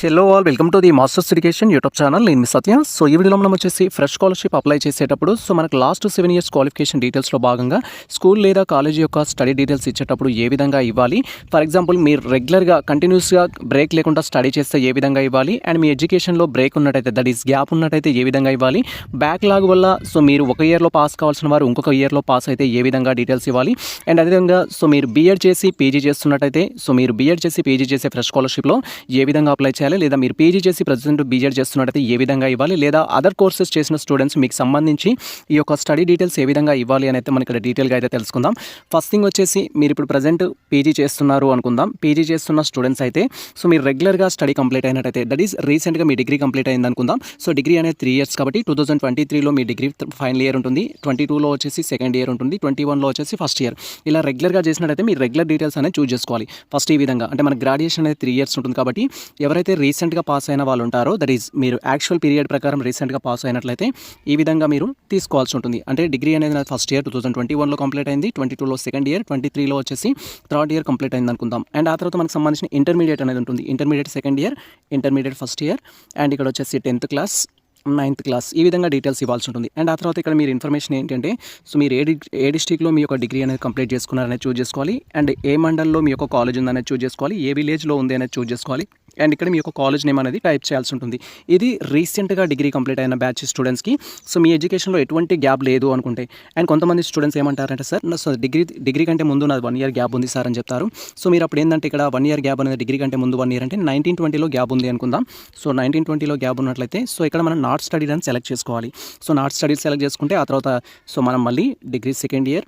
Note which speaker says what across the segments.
Speaker 1: Hello all welcome to the masters education YouTube channel నేను మీ Satya. So ఈ వీడియోలో మనం వచ్చేసి ఫ్రెష్ స్కాలర్షిప్ అప్లై చేసేటప్పుడు సో మనకు లాస్ట్ సెవెన్ ఇయర్స్ క్వాలిఫికేషన్ డీటెయిల్స్లో భాగంగా స్కూల్ లేదా కాలేజ్ యొక్క స్టడీ డీటెయిల్స్ ఇచ్చేటప్పుడు ఏ విధంగా ఇవ్వాలి? ఫర్ ఎగ్జాంపుల్ మీరు రెగ్యులర్గా కంటిన్యూస్గా బ్రేక్ లేకుండా స్టడీ చేస్తే ఏ విధంగా ఇవ్వాలి? అండ్ మీ ఎడ్యుకేషన్లో బ్రేక్ ఉన్నట్టయితే దట్ ఈస్ గ్యాప్ ఉన్నట్టయితే ఏ విధంగా ఇవ్వాలి? బ్యాక్లాగ్ వల్ల సో మీరు ఒక ఇయర్లో పాస్ కావాల్సిన వారు ఇంకొక ఇయర్లో పాస్ అయితే ఏ విధంగా డీటెయిల్స్ ఇవ్వాలి? అండ్ అదేవిధంగా సో మీరు బీఎడ్ చేసి పీజీ చేస్తున్నట్టయితే సో మీరు బీఎడ్ చేసి పీజీ చేసే ఫ్రెష్ స్కాలర్షిప్లో ఏ విధంగా అప్లై చేయాలి? లేదా మీరు పీజీ చేసి ప్రజెంట్ బీజెడ్ చేస్తున్నట్టయితే ఏ విధంగా ఇవ్వాలి లేదా అదర్ కోర్సెస్ చేసిన స్టూడెంట్స్ మీకు సంబంధించి ఈ యొక్క స్టడీ డీటెయిల్స్ ఏ విధంగా ఇవ్వాలి అని అయితే మనం ఇక్కడ డీటెయిల్గా అయితే తెలుసుకుందాం. ఫస్ట్ థింగ్ వచ్చేసి మీరు ఇప్పుడు ప్రజెంట్ పీజీ చేస్తున్నారు అనుకుందాం. పీజీ చేస్తున్న స్టూడెంట్స్ అయితే సో మీరు రెగ్యులర్గా స్టడీ కంప్లీట్ అయినట్టయితే దట్ ఈస్ రీసెంట్గా మీ డిగ్రీ కంప్లీట్ అయింది అనుకుందాం. సో డిగ్రీ అనేది త్రీ ఇయర్స్ కాబట్టి టూ థౌసండ్ ట్వంటీ త్రీలో మీ డిగ్రీ ఫైనల్ ఇయర్ ఉంటుంది. ట్వంటీ టూలో వచ్చేసి సెకండ్ ఇయర్ ఉంటుంది. ట్వంటీ వన్లో వచ్చేసి ఫస్ట్ ఇయర్ ఇలా రెగ్యులర్గా చేసినట్టయితే మీరు రెగ్యులర్ డీటెయిల్స్ అనేది చూస్ చేసుకోవాలి. ఫస్ట్ ఈ విధంగా. అంటే మన గ్రాడ్యుయేషన్ అనేది త్రీ ఇయర్స్ ఉంటుంది కాబట్టి ఎవరైతే రీసెంట్గా పాస్ అయిన వాళ్ళు ఉంటారో దట్ ఈజ్ మీరు యాక్చువల్ పీరియడ్ ప్రకారం రీసెంట్గా పాస్ అయినట్లయితే ఈ విధంగా మీరు తీసుకోవాల్సి ఉంటుంది. అంటే డిగ్రీ అనేది నాది first year two thousand twenty వన్లో కంప్లీట్ అయింది ట్వంటీ టూలో సెకండ్ ఇయర్ ట్వంటీ త్రీలో వచ్చేసి థర్డ్ ఇయర్ కంప్లీట్ అయింది అనుకుందాం. అండ్ ఆ తర్వాత మనకు సంబంధించిన ఇంటర్మీడియట్ అనేది ఉంటుంది. Intermediate second year intermediate first year and ఇక్కడ వచ్చేసి టెన్త్ క్లాస్ నైన్త్ క్లాస్ ఈ విధంగా డీటెయిల్స్ ఇవ్వాల్సి ఉంటుంది. అండ్ ఆ తర్వాత ఇక్కడ మీరు ఇన్ఫర్మేషన్ ఏంటంటే సో మీరు ఏ ఏ డిస్టిక్లో మీ యొక్క డిగ్రీ అనేది కంప్లీట్ చేసుకున్నారనేది చూస్ చేసుకోవాలి. అండ్ ఏ మండల్లో మీ యొక్క కాలేజ్ ఉందనేది చూస్ చేసుకోవాలి. ఏ విలేజ్లో ఉంది అనేది చూస్ చేసుకోవాలి. అండ్ ఇక్కడ మీ యొక్క కాలేజ్ నేమ్ అనేది టైప్ చేయాల్సి ఉంటుంది. ఇది రీసెంట్గా డిగ్రీ కంప్లీట్ అయిన బ్యాచ్ స్టూడెంట్స్కి సో మీ ఎడ్యుకేషన్లో ఎటువంటి గ్యాప్ లేదు అనుకుంటే. అండ్ కొంతమంది స్టూడెంట్స్ ఏమంటారంటే సార్ నా సో డిగ్రీ డిగ్రీ కంటే ముందు నాది వన్ ఇయర్ గ్యాప్ ఉంది సార్ అని చెప్తారు. సో మీరు అప్పుడు ఏంటంటే ఇక్కడ వన్ ఇయర్ గ్యాప్ అనేది డిగ్రీ కంటే ముందు వన్ ఇయర్ అంటే నైన్టీన్ ట్వంటీలో గ్యాప్ ఉంది అనుకుందాం. సో నైన్టీన్ ట్వంటీలో గ్యాప్ ఉన్నట్లయితే సో ఇక్కడ మనం నాట్ స్టడీ అని సెలెక్ట్ చేసుకోవాలి. సో నాట్ స్టడీస్ సెలెక్ట్ చేసుకుంటే ఆ తర్వాత సో మనం మళ్ళీ degree second year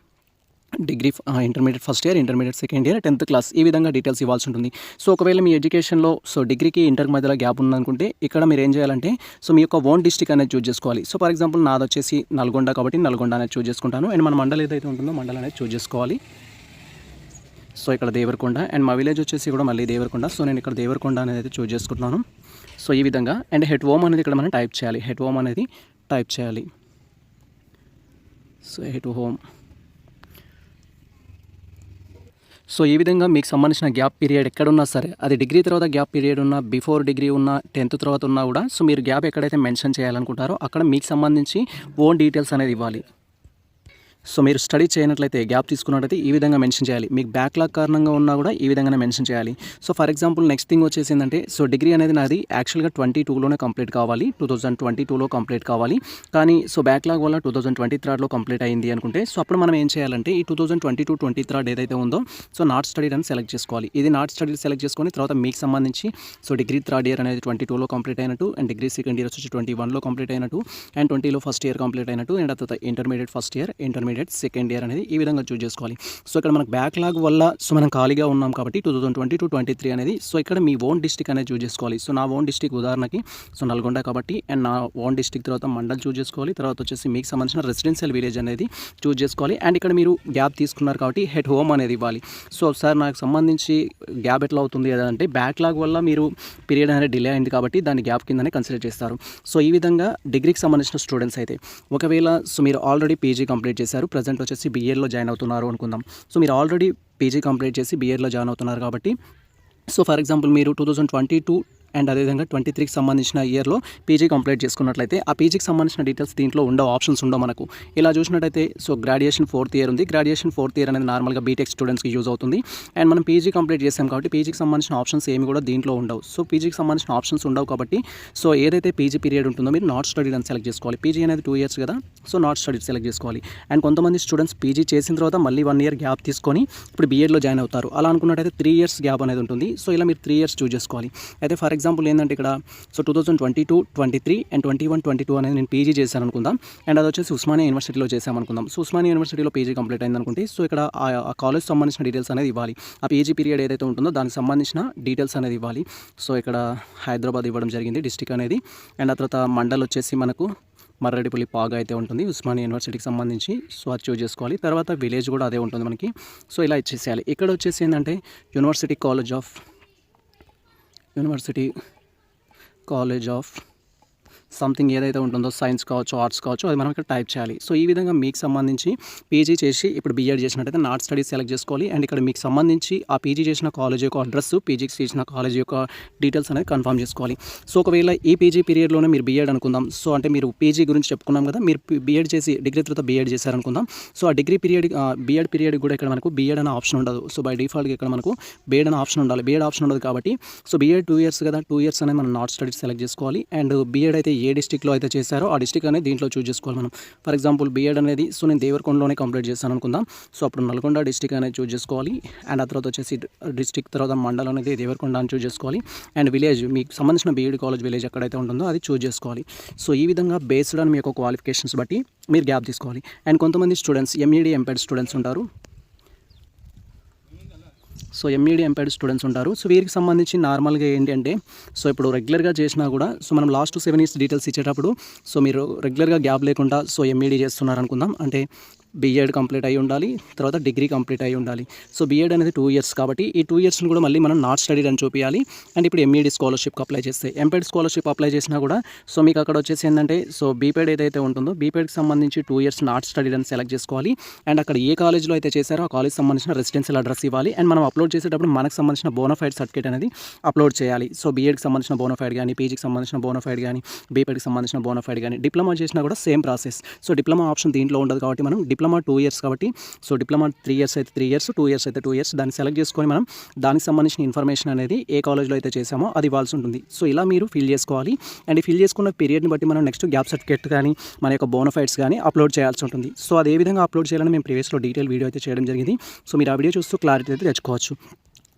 Speaker 1: degree intermediate first year intermediate second year tenth class ఈ విధంగా డీటెయిల్స్ ఇవ్వాల్సి ఉంటుంది. సో ఒకవేళ మీ ఎడ్యుకేషన్లో సో డిగ్రీకి ఇంటర్ మధ్యలో గ్యాప్ ఉందనుకుంటే ఇక్కడ మీరు ఏం చేయాలంటే సో మీ యొక్క ఓన్ డిస్టిక్ అనేది చూజ్ చేసుకోవాలి. సో ఫర్ ఎగ్జాంపుల్ నాది వచ్చేసి నల్గొండ కాబట్టి నల్గొండ అనేది చూజ్ చేసుకుంటాను. అండ్ మన మండలం ఏదైతే ఉంటుందో మండలం అనేది చూస్ చేసుకోవాలి. సో ఇక్కడ దేవరకొండ అండ్ మా విలేజ్ వచ్చేసి కూడా మళ్ళీ దేవరకొండ. సో నేను ఇక్కడ దేవరకొండ అనేది అయితే చూజ్ చేసుకుంటున్నాను. సో ఈ విధంగా అండ్ హెడ్ హోమ్ అనేది ఇక్కడ మనం టైప్ చేయాలి. హెడ్ హోమ్ అనేది టైప్ చేయాలి. సో హెడ్ హోమ్ సో ఈ విధంగా మీకు సంబంధించిన గ్యాప్ పీరియడ్ ఎక్కడున్నా సరే అది డిగ్రీ తర్వాత గ్యాప్ పీరియడ్ ఉన్నా బిఫోర్ డిగ్రీ ఉన్నా టెన్త్ తర్వాత ఉన్నా కూడా సో మీరు గ్యాప్ ఎక్కడైతే మెన్షన్ చేయాలనుకుంటారో అక్కడ మీకు సంబంధించి ఓన్ డీటెయిల్స్ అనేది ఇవ్వాలి. సో మీరు స్టడీ చేయనట్లయితే గ్యాప్ తీసుకున్నట్లయితే ఈ విధంగా మెన్షన్ చేయాలి. మీకు బ్యాక్లాగ్ కారణంగా ఉన్నా కూడా ఈ విధంగానే మెన్షన్ చేయాలి. So for example next thing వచ్చేసి ఏంటంటే సో డిగ్రీ అనేది నాది యాక్చువల్గా ట్వంటీ టూలోనే కంప్లీట్ కావాలి. టూ థౌసండ్ ట్వంటీ టూలో కంప్లీట్ కావాలి. కానీ సో బ్యాక్లాగ్ వల్ల టూ థౌసండ్ ట్వంటీ థర్డ్లో కంప్లీట్ అయింది అనుకుంటే సో అప్పుడు మనం ఏం చేయాలంటే ఈ two thousand twenty two twenty third ఏదైతే ఉందో సో నాట్ స్టడీ అని సెలెక్ట్ చేసుకోవాలి. ఇది నాట్ స్టడీ సెలెక్ట్ చేసుకొని తర్వాత మీకు సంబంధించి సో డిగ్రీ థర్డ్ ఇయర్ అనేది ట్వంటీ టూలో కంప్లీట్ అయినట్టు అండ్ డిగ్రీ సెకండ్ ఇయర్ వచ్చి ట్వంటీ వన్లో కంప్లీట్ అయినట్టు అండ్ ట్వంటీలో ఫస్ట్ ఇయర్ కంప్లీట్ అయినట్టు అండ్ తర్వాత intermediate first year intermediate second year అనేది ఈ విధంగా చూస్ చేసుకోవాలి. సో ఇక్కడ మనకు బ్యాక్లాగ్ వల్ల సో మనం ఖాళీగా ఉన్నాం కాబట్టి two thousand twenty two twenty three అనేది సో ఇక్కడ మీ ఓన్ డిస్టిక్ అనేది చూస్ చేసుకోవాలి. సో నా ఓన్ డిస్టిక్ ఉదాహరణకి సో నల్గొండ కాబట్టి అండ్ నా ఓన్ డిస్టిక్ తర్వాత మండల్ చూస్ చేసుకోవాలి. తర్వాత వచ్చేసి మీకు సంబంధించిన రెసిడెన్షియల్ విలేజ్ అనేది చూస్ చేసుకోవాలి. అండ్ ఇక్కడ మీరు గ్యాప్ తీసుకున్నారు కాబట్టి హెడ్ హోమ్ అనేది ఇవ్వాలి. సో సార్ నాకు సంబంధించి గ్యాప్ ఎట్లా అవుతుంది? అంటే బ్యాక్లాగ్ వల్ల మీరు పీరియడ్ అనేది డిలే అయింది కాబట్టి దాన్ని గ్యాప్ కిందనే కన్సిడర్ చేస్తారు. సో ఈ విధంగా డిగ్రీకి సంబంధించిన స్టూడెంట్స్ అయితే ఒకవేళ సో మీరు ఆల్రెడీ పీజీ కంప్లీట్ చేశారు ప్రజెంట్ వచ్చేసి బీఏలో జాయిన్ అవుతున్నారు అనుకుందాం. సో మీరు ఆల్రెడీ పీజీ కంప్లీట్ చేసి బీఏలో జాయిన్ అవుతున్నారు కాబట్టి. సో ఫర్ ఎగ్జాంపుల్ మీరు two thousand twenty two and అదేవిధంగా ట్వంటీ త్రీకి సంబంధించిన ఇయర్లో పీజీ కంప్లీట్ చేసుకున్నట్లయితే ఆ పీజీకి సంబంధించిన డీటెయిల్స్ దీంట్లో ఉండవు ఆప్షన్స్ ఉండవు మనకు. ఇలా చూసినట్టయితే సో గ్రాడ్యుయేషన్ ఫోర్త్ ఇయర్ ఉంది. గ్రాడ్యుయేషన్ ఫోర్త్ ఇయర్ అనేది నార్మల్గా బీటెక్ స్టూడెంట్స్కి యూజ్ అవుతుంది. అండ్ మనం పీజీ కంప్లీట్ చేసాం కాబట్టి పీజీకి సంబంధించిన ఆప్షన్స్ ఏమి కూడా దీంట్లో ఉండవు. సో పీజీకి సంబంధించిన ఆప్షన్స్ ఉండవు కాబట్టి సో ఏదైతే పీజీ పీరియడ్ ఉంటుందో మీరు నాట్ స్టడీ అని సెలెక్ట్ చేసుకోవాలి. పీజీ అనేది టూ ఇయర్స్ కదా సో నాట్ స్టడీ సెలెక్ట్ చేసుకోవాలి. అండ్ కొంతమంది స్టూడెంట్స్ పీజీ చేసిన తర్వాత మళ్ళీ వన్ ఇయర్ గ్యాప్ తీసుకొని ఇప్పుడు బీఎడ్లో జాయిన్ అవుతారు. అలా అనుకున్నట్టయితే త్రీ ఇయర్స్ గ్యాప్ అనేది ఉంటుంది. సో ఇలా మీరు త్రీ ఇయర్స్ చూస్ చేసుకోవాలి. అయితే ఫర్ ఎగ్జాంపుల్ ఏంటంటే ఇక్కడ so two thousand twenty two twenty three and twenty one twenty two అనేది నేను పీజీ చేశాను అనుకుందాం. అండ్ అది వచ్చేసి ఉస్మానియా యూనివర్సిటీలో చేసాం అనుకుందాం. సో ఉస్మానియా యూనివర్సిటీలో పీజీ కంప్లీట్ అయింది అనుకుంటే సో ఇక్కడ ఆ- కాలేజ్ సంబంధించిన డీటెయిల్స్ అనేది ఇవ్వాలి. ఆ పీజీ పీరియడ్ ఏదైతే ఉంటుందో దానికి సంబంధించిన డీటెయిల్స్ అనేది ఇవ్వాలి. సో ఇక్కడ హైదరాబాద్ ఇవ్వడం జరిగింది డిస్టిక్ అనేది. అండ్ ఆ తర్వాత మండల్ వచ్చేసి మనకు మర్రెడిపల్లి పాగా అయితే ఉంటుంది ఉస్మానియా యూనివర్సిటీకి సంబంధించి. సో అది చూజ్ చేసుకోవాలి. తర్వాత విలేజ్ కూడా అదే ఉంటుంది మనకి. సో ఇలా ఇచ్చేసేయాలి. ఇక్కడ వచ్చేసి ఏంటంటే university college of university college of something ఏదైతే ఉంటుందో సైన్స్ కావచ్చు ఆర్ట్స్ కావచ్చు అది మనం ఇక్కడ టైప్ చేయాలి సో ఈ విధంగా మీకు సంబంధించి పీజీ చేసి ఇప్పుడు బీఎడ్ చేసినట్టయితే నాట్ స్టడీస్ సెలెక్ట్ చేసుకోవాలి అండ్ ఇక్కడ మీకు సంబంధించి ఆ పీజీ చేసిన కాలేజ్ యొక్క అడ్రస్ పీజీకి చేసిన కాలేజ్ యొక్క డీటెయిల్స్ అనేది కన్ఫర్మ్ చేసుకోవాలి సో ఒకవేళ ఈ పీజీ పీరియడ్లోనే మీరు బీఎడ్ అనుకుందాం సో అంటే మీరు పీజీ గురించి చెప్పుకున్నాం కదా మీరు బీఎడ్ చేసి డిగ్రీ తర్వాత బీఎడ్ చేశారనుకుందాం సో ఆ డిగ్రీ పీరియడ్ బీఎడ్ పీరియడ్ కూడా ఇక్కడ మనకు బీఎడ్ అనే ఆప్షన్ ఉండదు సో బై డిఫాల్ట్గా ఇక్కడ మనకు బీఎడ్ అనే ఆప్షన్ ఉండాలి బీఎడ్ ఆప్షన్ ఉండదు కాబట్టి సో బీఎడ్ టూ ఇయర్స్ కదా టూ ఇయర్స్ అనేది మనం నాట్ స్టడీస్ సెలెక్ట్ చేసుకోవాలి అండ్ బీఎడ్ అయితే ఏ డిస్టిక్లో అయితే చేశారో ఆ డిస్టిక్ అనేది దీంట్లో చూస్ చేసుకోవాలి మనం. ఫర్ ఎగ్జాంపుల్ బీఎడ్ అనేది సో నేను దేవరకొండలోనే కంప్లీట్ చేశాను అనుకుందాం. సో అప్పుడు నల్గొండ డిస్టిక్ అనేది చూస్ చేసుకోవాలి. అండ్ ఆ తర్వాత వచ్చేసి డిస్టిక్ తర్వాత మండలం అనేది దేవరకొండ అని చూస్ చేసుకోవాలి. అండ్ విలేజ్ మీకు సంబంధించిన బీఎడ్ కాలేజ్ విలేజ్ ఎక్కడైతే ఉంటుందో అది చూస్ చేసుకోవాలి. సో ఈ విధంగా బేస్డ్ ఆన్ మీ యొక్క క్వాలిఫికేషన్స్ బట్టి మీరు గ్యాప్ తీసుకోవాలి. అండ్ కొంతమంది స్టూడెంట్స్ ఎంఈడి ఎంపెడ్ స్టూడెంట్స్ ఉంటారు. సో ఎంఈడి ఎంపైడ్ స్టూడెంట్స్ ఉంటారు. సో వీరికి సంబంధించి నార్మల్గా ఏంటి అంటే సో ఇప్పుడు రెగ్యులర్గా చేసినా కూడా సో మనం లాస్ట్ సెవెన్ ఇయర్స్ డీటెయిల్స్ ఇచ్చేటప్పుడు సో మీరు రెగ్యులర్గా గ్యాప్ లేకుండా సో ఎంఈడి చేస్తున్నారు అనుకుందాం అంటే బీఎడ్ కంప్లీట్ అయి ఉండాలి తర్వాత డిగ్రీ కంప్లీట్ అయి ఉండాలి. సో బీఎడ్ అనేది టూ ఇయర్స్ కాబట్టి ఈ టూ ఇయర్స్ని కూడా మళ్ళీ మనం నాట్ స్టడీడ్ అని చూపించాలి అండ్ ఇప్పుడు ఎంఈడి స్కాలర్షిప్ అప్లై చేస్తే ఎంపెడ్ స్కాలర్షిప్ అప్లై చేసినా కూడా సో మీకు అక్కడ వచ్చేసి ఏంటంటే సో బీపెడ్ ఏదైతే ఉంటుందో బీపెడ్కి సంబంధించి టూ ఇయర్స్ నాట్ స్టడీడ్ అని సెలెక్ట్ చేసుకోవాలి. అండ్ అక్కడ ఏ కాలేజ్లో అయితే చేశారో ఆ కాలేజ్ సంబంధించిన రెసిడెన్షియల్ అడ్రస్ ఇవ్వాలి. అండ్ మనం అప్లోడ్ చేసేటప్పుడు మనకు సంబంధించిన బోనఫైడ్ సర్టిఫికేట్ అనేది అప్లోడ్ చేయాలి. సో బీఎడ్కి సంబంధించిన బోనఫైడ్ కానీ పీజీకి సంబంధించిన బోనఫైడ్ కానీ బీపెడ్కి సంబంధించిన బోనఫైడ్ కానీ డిప్లొమా చేసినా కూడా same process so diploma option దీంట్లో ఉండదు కాబట్టి మనం డిప్లొమా టూ ఇయర్స్ కాబట్టి సో డిప్లొమా త్రీ ఇయర్స్ అయితే త్రీ ఇయర్స్ టూ ఇయర్స్ అయితే టూ ఇయర్స్ దాన్ని సెలెక్ట్ చేసుకొని మనం దానికి సంబంధించిన ఇన్ఫర్మేషన్ అనేది ఏ కాలేజ్లో అయితే చేసామో అది ఇవ్వాల్సి ఉంటుంది. సో ఇలా మీరు ఫిల్ చేసుకోవాలి. అండ్ ఫిల్ చేసుకున్న పీరియడ్ని బట్టి మనం నెక్స్ట్ గ్యాప్ సర్టిఫికేట్ కానీ మన యొక్క బోనఫైడ్స్ కానీ అప్లోడ్ చేయాల్సి ఉంటుంది. సో అది ఏ విధంగా అప్లోడ్ చేయాలని మేము ప్రీవియస్లో డీటెయిల్ వీడియో అయితే చేయడం జరిగింది. సో మీరు ఆ వీడియో చూస్తూ క్లారిటీ అయితే తెచ్చుకోవచ్చు.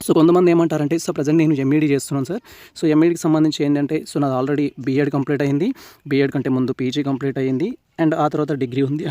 Speaker 1: సో కొంతమంది ఏమంటారంటే సో ప్రజెంట్ నేను ఎంఈడీ చేస్తున్నాను సార్. సో ఎంఈడీకి సంబంధించి ఏంటంటే సో నాది ఆల్రెడీ బీఎడ్ కంప్లీట్ అయింది. బీఎడ్ కంటే ముందు పీజీ కంప్లీట్ అయింది. అండ్ ఆ తర్వాత డిగ్రీ ఉంది.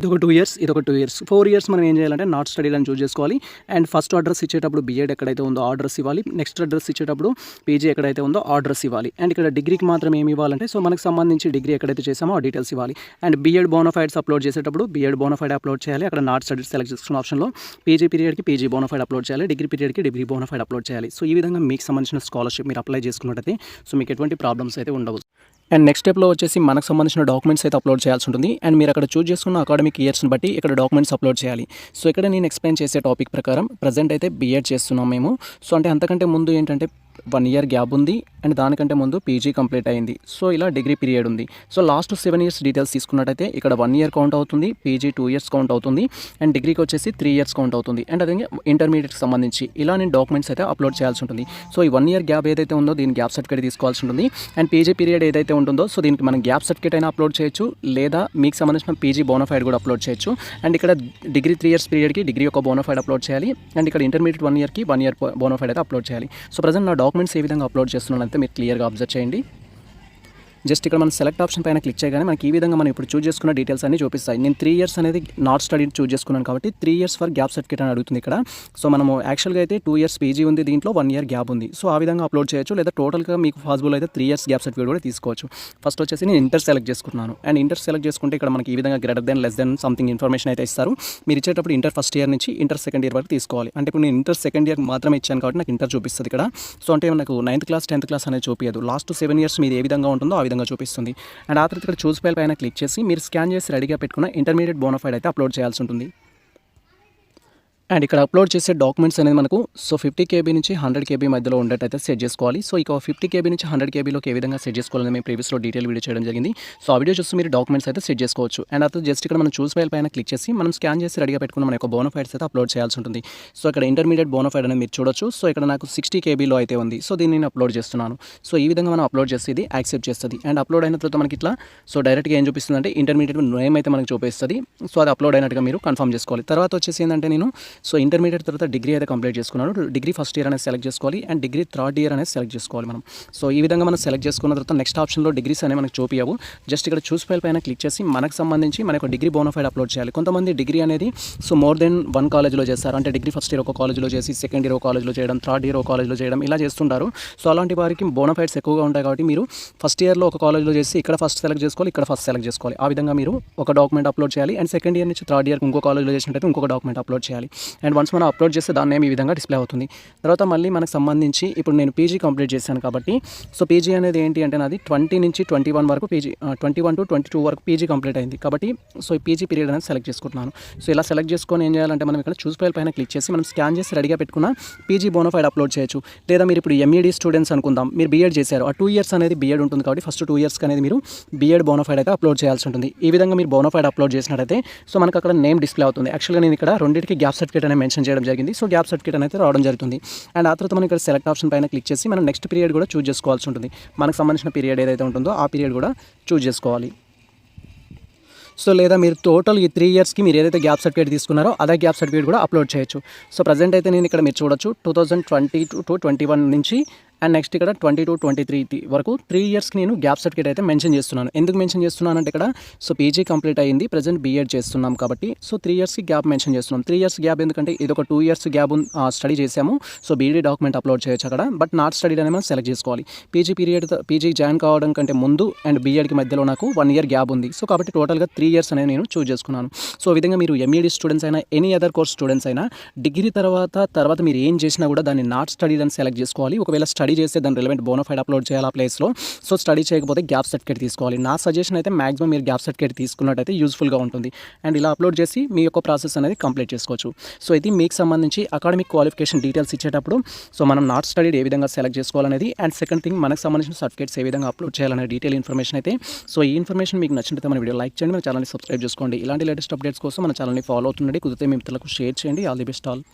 Speaker 1: ఇది ఒక టూ ఇయర్స్ ఇది ఒక టూ ఇయర్స్ ఫోర్ ఇయర్స్ మనం ఏం చేయాలంటే నాట్ స్టడీ అని చూస్ చేసుకోవాలి. అండ్ ఫస్ట్ అడ్రస్ ఇచ్చేటప్పుడు బీఎడ్ ఎక్కడైతే ఉందో అడ్రస్ ఇవ్వాలి. నెక్స్ట్ అడ్రస్ ఇచ్చేటప్పుడు పీజీ ఎక్కడైతే ఉందో అడ్రస్ ఇవ్వాలి. అండ్ ఇక్కడ డిగ్రీకి మాత్రం ఏమి ఇవ్వాలంటే సో మనకు సంబంధించి డిగ్రీ ఎక్కడైతే చేసామో ఆ డీటెయిల్స్ ఇవ్వాలి. అండ్ బీఎడ్ బోనఫైడ్స్ అప్లోడ్ చేసేటప్పుడు బీఎడ్ బోనఫైడ్ అప్లోడ్ చేయాలి. అక్కడ నాట్ స్టడీస్ సెలెక్ట్ చేసుకున్న ఆప్షన్లో పీజీ పీరియడ్కి పీజీ బోనఫైడ్ అప్లోడ్ చేయాలి. డిగ్రీ పీరియడ్కి డిగ్రీ బోనోఫైడ్ అప్లోడ్ చేయాలి. సో ఈ విధంగా మీకు సంబంధించిన స్కాలర్షిప్ మీరు అప్లై చేసుకున్నట్టయితే సో మీకు ఎటువంటి ప్రాబ్లమ్స్ అయితే ఉండవు. అండ్ నెక్స్ట్ స్టెప్లో వచ్చేసి మనకు సంబంధించిన డాక్యుమెంట్స్ అయితే అప్లోడ్ చేయాల్సి ఉంటుంది. అండ్ మీరు అక్కడ చూస్ చేసుకున్న అకాడమిక్ ఇయర్స్ని బట్టి ఇక్కడ డాక్యుమెంట్స్ అప్లోడ్ చేయాలి. సో ఇక్కడ నేను ఎక్స్ప్లెయిన్ చేసే టాపిక్ ప్రకారం ప్రజెంట్ అయితే బీఎడ్ చేస్తున్నాం మేము. సో అంటే అంతకంటే ముందు ఏంటంటే వన్ ఇయర్ గ్యాప్ ఉంది అండ్ దానికంటే ముందు పీజీ కంప్లీట్ అయింది. సో ఇలా డిగ్రీ పీరియడ్ ఉంది. So last seven years details తీసుకున్నట్టయితే ఇక్కడ వన్ ఇయర్ కౌంట్ అవుతుంది పీజీ టూ ఇయర్స్ కౌంట్ అవుతుంది అండ్ డిగ్రీకి వచ్చేసి త్రీ ఇయర్స్ కౌంట్ అవుతుంది. అండ్ అదే ఇంటర్మీడియట్కి సంబంధించి ఇలా నేను డాక్యుమెంట్స్ అయితే అప్లోడ్ చేయాల్సి ఉంటుంది. సో ఈ వన్ ఇయర్ గ్యాప్ ఏదైతే ఉందో దీని గ్యాప్ సర్టిఫికేట్ తీసుకోవాల్సి ఉంటుంది. అండ్ పీజీ పీరియడ్ ఏదైతే ఉంటుందో సో దీనికి మనం గ్యాప్ సర్టిఫికేట్ అయినా అప్లోడ్ చేయొచ్చు లేదా మీకు సంబంధించిన పీజీ బోనఫైడ్ కూడా అప్లోడ్ చేయొచ్చు. అండ్ ఇక్కడ డిగ్రీ త్రీ ఇయర్స్ పీరియడ్కి డిగ్రీ యొక్క బోనఫైడ్ అప్లోడ్ చేయాలి. అండ్ ఇక్కడ ఇంటర్మీడియట్ వన్ ఇయర్కి వన్ ఇయర్ బోనఫైడ్ అయితే అప్లోడ్ చేయాలి. సో ప్రజెంట్ నా డాక్యుమెంట్స్ ఏ విధంగా అప్లోడ్ చేస్తున్నాను మీరు క్లియర్గా అబ్జర్వ్ చేయండి. జస్ట్ ఇక్కడ మనం సెలెక్ట్ ఆప్షన్ పైన క్లిక్ చేయగానే మనకి ఈ విధంగా మనం ఇప్పుడు చూజ్ చేసుకున్న డీటెయిల్స్ అన్ని చూపిస్తాయి. నేను త్రీ ఇయర్స్ అనేది నాట్ స్టడీ చూస్ చేసుకున్నాను కాబట్టి three years for gap certificate అని అడుగుతుంది ఇక్కడ. సో మనము యాక్చువల్గా అయితే టూ ఇయర్స్ పీజీ ఉంది దీంట్లో వన్ ఇయర్ గ్యాప్ ఉంది. సో ఆ విధంగా అప్లోడ్ చేయొచ్చు. లేదా టోటల్గా మీకు పాసిబుల్ అయితే త్రీ ఇయర్స్ గ్యాప్ సర్టిఫికేట్ కూడా తీసుకోవచ్చు. ఫస్ట్ వచ్చేసి నేను ఇంటర్ సెలెక్ట్ చేసుకున్నాను. అండ్ ఇంటర్ సెలెక్ట్ చేసుకుంటే ఇక్కడ మనకి ఈ విధంగా greater than less than something information అయితే ఇస్తారు. మీరు ఇచ్చేటప్పుడు ఇంటర్ ఫస్ట్ ఇయర్ నుంచి ఇంటర్ సెకండ్ ఇయర్ వరకు తీసుకోవాలి. అంటే ఇప్పుడు నేను ఇంటర్ సెకండ్ ఇయర్ మాత్రమే ఇచ్చాను కాబట్టి నాకు ఇంటర్ చూపిస్తుంది ఇక్కడ. సో అంటే నాకు నైన్త్ క్లాస్ టెన్త్ క్లాస్ అనేది చూపించదు లాస్ట్ సెవెన్ ఇయర్స్ మీది ఏ విధంగా ఉంటుందో ఆ విధంగా చూపిస్తుంది. అండ్ ఆ తర్వాత ఇక్కడ చూస్ ఫైల్ పైన క్లిక్ చేసి మీరు స్కాన్ చేసి రెడీగా పెట్టుకున్న ఇంటర్మీడియట్ బోనఫైడ్ అయితే అప్లోడ్ చేయాల్సి ఉంటుంది. అండ్ ఇక్కడ అప్లోడ్ చేసే డాక్యుమెంట్స్ అనేది మనకు సో ఫిఫ్టీ కేబీ నుంచి హండ్రెడ్ కేబీ మధ్యలో ఉండేటైతే సెట్ చేసుకోవాలి. సో ఇక ఫిఫ్టీ కేబీ నుంచి హండ్రెడ్ కేబీలోకి ఏ విధంగా సెట్ చేసుకోవాలని మేము ప్రీవియస్లో డీటెయిల్ వీడియో చేయడం జరిగింది. సో ఆ వీడియో చూసి మీరు డాక్యుమెంట్స్ అయితే సెట్ చేసుకోవచ్చు. అండ్ అతను జస్ట్ ఇక్కడ మనం చూస్ ఫైల్ పైన క్లిక్ చేసి మనం స్కాన్ చేసి రెడీగా పెట్టుకున్న మన యొక్క బోనోఫైడ్స్ అయితే అప్లోడ్ చేయాల్సి ఉంటుంది. సో ఇక్కడ ఇంటర్మీడియట్ బోనోఫైడ్ అనేది మీరు చూడొచ్చు. సో ఇక్కడ నాకు సిక్స్టీ కేబీలో అయితే ఉంది. సో దీన్ని నేను అప్లోడ్ చేస్తున్నాను. సో ఈ విధంగా మనం అప్లోడ్ చేస్తే ఇది యాక్సెప్ట్ చేస్తుంది. అండ్ అప్లోడ్ అయిన తర్వాత మనకి ఇట్లా సో డైరెక్ట్గా ఏం చూపిస్తుంది అంటే ఇంటర్మీడియట్ నేమ్ అయితే మనకు చూపిస్తుంది. సో అది అప్లోడ్ అయినట్టుగా మీరు కన్ఫర్మ్ చేసుకోవాలి. తర్వాత వచ్చేసి ఏంటంటే నేను సో ఇంటర్మీడియట్ తర్వాత డిగ్రీ అయితే కంప్లీట్ చేసుకున్నాను. డిగ్రీ ఫస్ట్ ఇయర్ అనేది సెలెక్ట్ చేసుకోవాలి అండ్ డిగ్రీ థర్డ్ ఇయర్ అనేది సెలెక్ట్ చేసుకోవాలి మనం. సో ఈ విధంగా మనం సెలెక్ట్ చేసుకున్న తర్వాత నెక్స్ట్ ఆప్షన్లో డిగ్రీస్ అనేవి మనకు చూపించవు జస్ట్ ఇక్కడ చూస్ ఫైల్ పైన క్లిక్ చేసి మనకు సంబంధించి మనకు డిగ్రీ బోనఫైడ్ అప్లోడ్ చేయాలి. కొంతమంది డిగ్రీ అనేది సో మోర్ దెన్ వన్ కాలేజ్లో చేస్తారు. అంటే డిగ్రీ ఫస్ట్ ఇయర్ ఒక కాలేజ్లో చేసి సెకండ్ ఇయర్ ఒక కాలేజ్లో చేయడం థర్డ్ ఇయర్ ఒక కాలేజ్లో చేయడం ఇలా చేస్తుంటారు. సో అలాంటి వారికి బోనఫైడ్స్ ఎక్కువగా ఉంటాయి కాబట్టి మీరు ఫస్ట్ ఇయర్లో ఒక కాలేజ్లో చేసి ఇక్కడ ఫస్ట్ సెలెక్ట్ చేసుకోవాలి ఇక్కడ ఫస్ట్ సెలెక్ట్ చేసుకోవాలి. ఆ విధంగా మీరు ఒక డాక్యుమెంట్ అప్లోడ్ చేయాలి. అండ్ సెకండ్ ఇయర్ నుంచి థర్డ్ ఇయర్ ఇంకో కాలేజ్లో చేసినట్టయితే ఇంకొక డాక్యుమెంట్ అప్లోడ్ చేయాలి. అండ్ వన్స్ మనం అప్లోడ్ చేస్తే దాని నేమ్ ఈ విధంగా డిస్ప్లే అవుతుంది. తర్వాత మళ్ళీ మనకు సంబంధించి ఇప్పుడు నేను పీజీ కంప్లీట్ చేశాను కాబట్టి సో పీజీ అనేది ఏంటి అంటే నాది ట్వంటీ నుంచి ట్వంటీ వన్ వరకు PG twenty one to twenty two వరకు పీజీ కంప్లీట్ అయింది. కాబట్టి సో ఈ పీజీ పీరియడ్ అనేది సెలెక్ట్ చేసుకుంటున్నాను. సో ఇలా సెలెక్ట్ చేసుకొని ఏం చేయాలంటే మనం ఇక్కడ చూస్ ఫైల్ పైన క్లిక్ చేసి మనం స్కాన్ చేసి రెడీగా పెట్టుకున్న పీజీ బోనోఫైడ్ అప్లోడ్ చేయొచ్చు. లేదా మీరు ఇప్పుడు ఎంఈడి స్టూడెంట్స్ అనుకుందాం. మీరు బీఎడ్ చేశారు. ఆ టూ ఇయర్స్ అనేది బీఎడ్ ఉంటుంది కాబట్టి ఫస్ట్ టూ ఇయర్స్కి అనేది మీరు బీఎడ్ బోనోఫైడ్ అయితే అప్లోడ్ చేయాల్సి ఉంటుంది. ఈ విధంగా మీరు బోనోఫైడ్ అప్లోడ్ చేసినట్టయితే సో మనకు అక్కడ నేమ్ డిస్ప్లే అవుతుంది. యాక్చువల్గా నేను ఇక్కడ రెండింటికి గ్యాప్ సర్టిఫికేట్ అనేది మెన్షన్ చేయడం జరిగింది. సో గ్యాప్ సర్టిఫికేట్ అనేది రావడం జరుగుతుంది. అండ్ ఆ తర్వాత మనం ఇక్కడ సెలెక్ట్ ఆప్షన్ పైన క్లిక్ చేసి మనం నెక్స్ట్ పీరియడ్ కూడా చూస్ చేసుకోవాల్సి ఉంటుంది. మనకు సంబంధించిన పీరియడ్ ఏదైతే ఉంటుందో ఆ పీరియడ్ కూడా చూజ్ చేసుకోవాలి. సో లేదా మీరు టోటల్ ఈ త్రీ ఇయర్స్కి మీరు ఏదైతే గ్యాప్ సర్టిఫికేట్ తీసుకున్నారో అదే గ్యాప్ సర్టిఫికేట్ కూడా అప్లోడ్ చేయొచ్చు. సో ప్రజెంట్ అయితే నేను ఇక్కడ మీరు చూడొచ్చు. Two thousand twenty two to twenty one నుంచి అండ్ నెక్స్ట్ ఇక్కడ ట్వంటీ టూ ట్వంటీ త్రీ వరకు త్రీ ఇయర్స్కి నేను గ్యాప్ సర్టిఫికేట్ అయితే మెన్షన్ చేస్తున్నాను. ఎందుకు మెన్షన్ చేస్తున్నాను అంటే ఇక్కడ సో పీజీ కంప్లీట్ అయ్యింది ప్రజెంట్ బీఎడ్ చేస్తున్నాం కాబట్టి సో త్రీ ఇయర్స్కి గ్యాప్ మెన్షన్ చేస్తున్నాం. త్రీ ఇయర్స్ గ్యాప్ ఎందుకంటే ఇది ఒక టూ ఇయర్స్ గ్యాప్ స్టడీ చేసాము సో బీఈడీ డాక్యుమెంట్ అప్లోడ్ చేయొచ్చు అక్కడ బట్ నాట్ స్టడీ అనేది మనం సెలెక్ట్ చేసుకోవాలి. పీజీ పీరియడ్ పీజీ జాయిన్ కావడం కంటే ముందు అండ్ బీఎడ్కి మధ్యలో నాకు వన్ ఇయర్ గ్యాప్ ఉంది. సో కాబట్టి టోటల్గా త్రీ ఇయర్స్ అనేది నేను చూస్ చేసుకున్నాను. సో ఈ విధంగా మీరు ఎంఈడి స్టూడెంట్స్ అయినా ఎనీ అదర్ కోర్స్ స్టూడెంట్స్ అయినా డిగ్రీ తర్వాత తర్వాత మీరు ఏం చేసినా కూడా దాన్ని నాట్ స్టడీ అని సెలెక్ట్ చేసుకోవాలి. ఒకవేళ స్టడీ స్టడీ చేస్తే దాని రిలవెంట్ బోనోఫైడ్ అప్లోడ్ చేయాలి ఆ ప్లేస్లో సో స్టడీ చేయకపోతే గ్యాప్ సర్టిఫికేట్ తీసుకోవాలి. నా సజెషన్ అయితే మాక్సిమం మీరు గ్యాప్ సర్టిఫికేట్ తీసుకున్నట్టయితే యూస్ఫుల్గా ఉంటుంది. అండ్ ఇలా అప్లోడ్ చేసి మీ యొక్క ప్రాసెస్ అనేది కంప్లీట్ చేసుకోవచ్చు. సో ఇది మీకు సంబంధించి అకాడమిక్ క్వాలిఫికేషన్ డీటెయిల్స్ ఇచ్చేటప్పుడు సో మనం నాట్ స్టడీ ఏ విధంగా సెలెక్ట్ చేసుకోవాలనేది. అండ్ సెకండ్ థింగ్ మనకు సంబంధించిన సర్టిఫికేట్స్ ఏ విధంగా అప్లోడ్ చేయాలనే డీటెయిల్ ఇన్ఫర్మేషన్ అయితే సో ఈ ఇన్ఫర్మేషన్ మీకు నచ్చినట్టు మన వీడియో లైక్ చేయండి. మన ఛానల్ని సబ్స్క్రైబ్ చేసుకోండి. ఇలాంటి లేటెస్ట్ అప్డేట్స్ కోసం మన ఛానల్ని ఫాలో అవుతుండండి. కుదిరితే మీ మిత్రులకు షేర్ చేయండి. All the best all